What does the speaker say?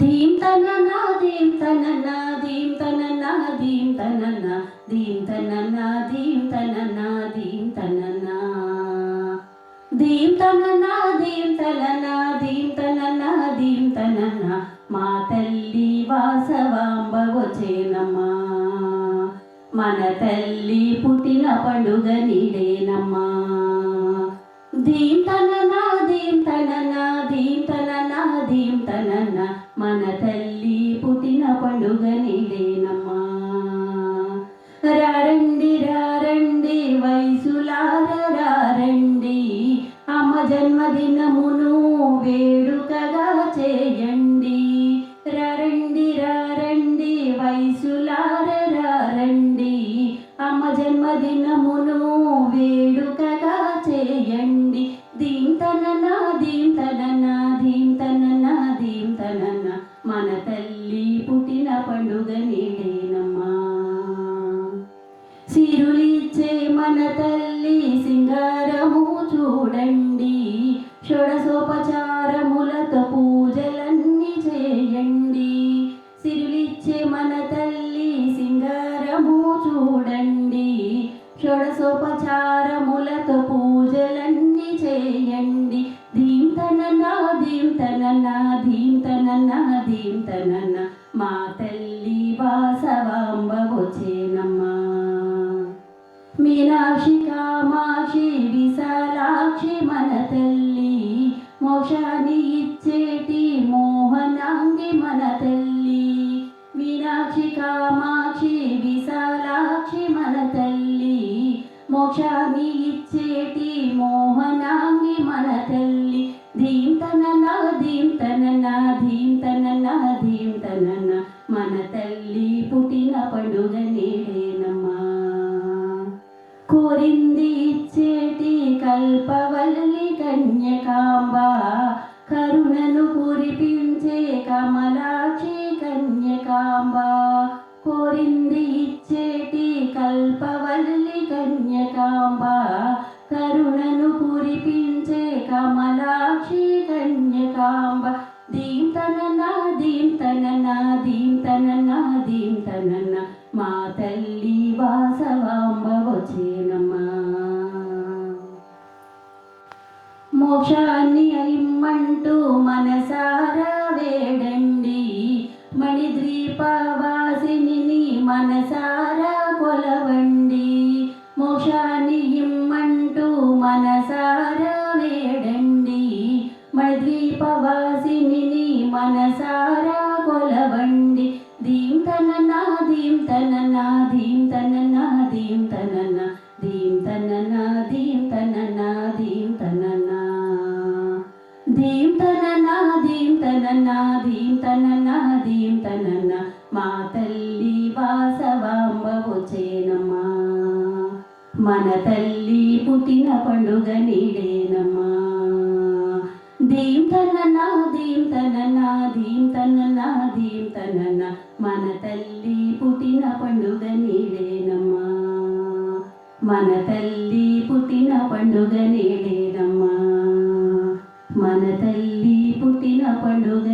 ధీం తననా ధీం తననా ధీం తననా ధీం తననా ధీం తననా ధీం తననా ధీం తననా ధీం తననా ధీం తననా ధీం తననా ధీం తననా మా తల్లి వాసవాంబ వచ్చేనమ్మా మన తల్లి పుట్టిన పండుగ నీడేనమ్మా. ధీం తననా ధీం తననా ధీం తననా ధీం మన తల్లి పుట్టిన పండుగనిదేనమ్మా రారండి రారండి వయసులార అమ్మ జన్మదినమును వేడుకగా చేయండి. రారండి రారండి వయసులారండి అమ్మ జన్మదినమును వేడుకగా చేయండి. దీం తననా సిరులిచ్చే మన తల్లి సింగారము చూడండి. షోడసోపచారములతో పూజలన్నీ చేయండి. సిరులిచ్చే మన తల్లి సింగారము చూడండి. షోడసోపచారములతో పూజలన్నీ చేయండి. ధీం తననా ధీం తననా ధీం తననా ధీం తననా మా తల్లి వారు తోడై ఇచ్చేటి మోహనాంగి మన తల్లి. ధీంతన నా ధీంతన నా ధీంతన నా ధీంతన మన తల్లి పుట్టిన పండుగ నేడేనమ్మా కోరింది ఇచ్చేటి కల్పవల్లి కన్యకాంబ. కరుణను కురిపింది కన్యకాంబ కరుణను కురిపించే కమలాక్షి కన్యకాంబ. దీం తననా దీం తననా దీం తననా దీం తననా మా తల్లి వాసవాంబ వచ్చేనమ్మా. మోక్షాన్ని మణిద్వీపవాసిని మనసారా కొలవండి. దీం తన నా దీం తన నా దీం తన నా దీం తన నా దీం తన నా దీం తన నా దీం తన నా దీం తన నా దీం తన నా దీం తన నా దీం తన నా మా తల్లి వాసవాంబ వచ్చేనమ్మా మన తల్లి పుట్టిన పండుగ నీడేనమ్మా. తనన్న మన తల్లి పుట్టిన పండుగ నీడేనమ్మా. మన తల్లి పుట్టిన పండుగ నీడేనమ్మా. మన తల్లి పుట్టిన పండుగ